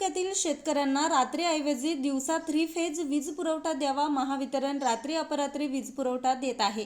तालुक्यातील शेतकऱ्यांना रात्रीऐवजी दिवसा थ्री फेज वीज पुरवठा द्यावा महावितरण रात्री अपरात्री वीज पुरवठा देत आहे.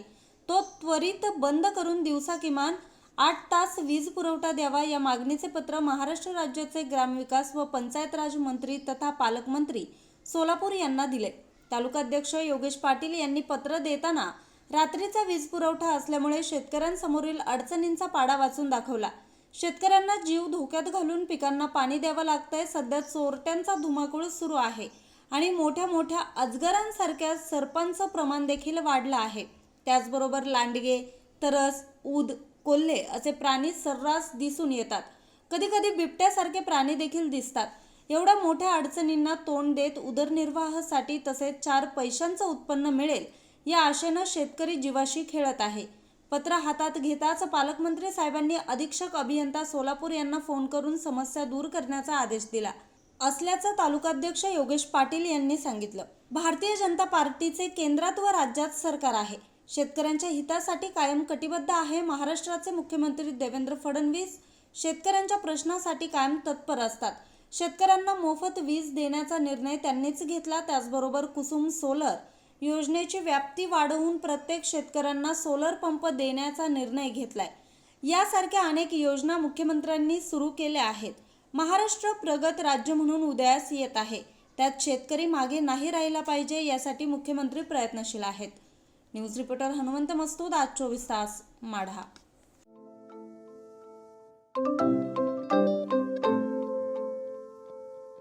तो त्वरित बंद करून दिवसा किमान आठ तास वीज पुरवठा द्यावा या मागणीचे पत्र महाराष्ट्र राज्याचे ग्रामविकास व पंचायत राज मंत्री तथा पालकमंत्री सोलापूर यांना दिले. तालुकाध्यक्ष योगेश पाटील यांनी पत्र देताना रात्रीचा वीज पुरवठा असल्यामुळे शेतकऱ्यांसमोरील अडचणींचा पाडा वाचून दाखवला. शेतकऱ्यांना जीव धोक्यात घालून पिकांना पाणी द्यावं लागतंय. सध्या चोरट्यांचा धुमाकूळ सुरू आहे आणि मोठ्या मोठ्या अजगरांसारख्या सर्पांचं प्रमाण देखील वाढलं आहे. त्याचबरोबर लांडगे तरस उद कोल्हे असे प्राणी सर्रास दिसून येतात. कधी कधी बिबट्यासारखे प्राणी देखील दिसतात. एवढ्या मोठ्या अडचणींना तोंड देत उदरनिर्वाहासाठी तसेच चार पैशांचं उत्पन्न मिळेल या आशेनं शेतकरी जीवाशी खेळत आहे. पत्र हातात घेताच पालकमंत्री साहेबांनी अधीक्षक अभियंता सोलापूर यांना फोन करून समस्या दूर करण्याचा आदेश दिला. असल्याचं तालुकाध्यक्ष योगेश पाटील यांनी सांगितलं. भारतीय जनता पार्टीचे केंद्रात व राज्यात सरकार आहे. शेतकऱ्यांच्या हितासाठी कायम कटिबद्ध आहे महाराष्ट्राचे मुख्यमंत्री देवेंद्र फडणवीस. शेतकऱ्यांच्या प्रश्नासाठी कायम तत्पर असतात. शेतकऱ्यांना मोफत वीज देण्याचा निर्णय त्यांनीच घेतला त्याचबरोबर कुसुम सोलर योजनेची व्याप्ती वाढवून प्रत्येक शेतकऱ्यांना सोलर पंप देण्याचा निर्णय घेतलाय. यासारख्या अनेक योजना मुख्यमंत्र्यांनी सुरू केल्या आहेत. महाराष्ट्र प्रगत राज्य म्हणून उदयास येत आहे. त्यात शेतकरी मागे नाही राहिला पाहिजे यासाठी मुख्यमंत्री प्रयत्नशील आहेत. न्यूज रिपोर्टर हनुमंत मस्तूद आज चोवीस तास माढा.